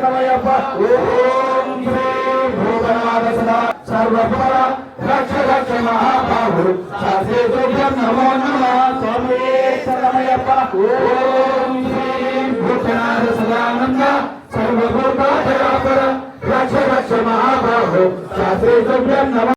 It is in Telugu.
శరణమయ్యప్ప ఓం శ్రీ భూతనాథ సదా సర్వపర రక్ష రక్ష మహాబాహు. శాస్త్రేభ్యం నమో నమ. స్వామి శరణమయ్యప్ప ఓం శ్రీ భూతనాథ సదానంద సర్వభూత రక్ష రక్ష మహాబాహు. శాస్త్రేభ్యం నమ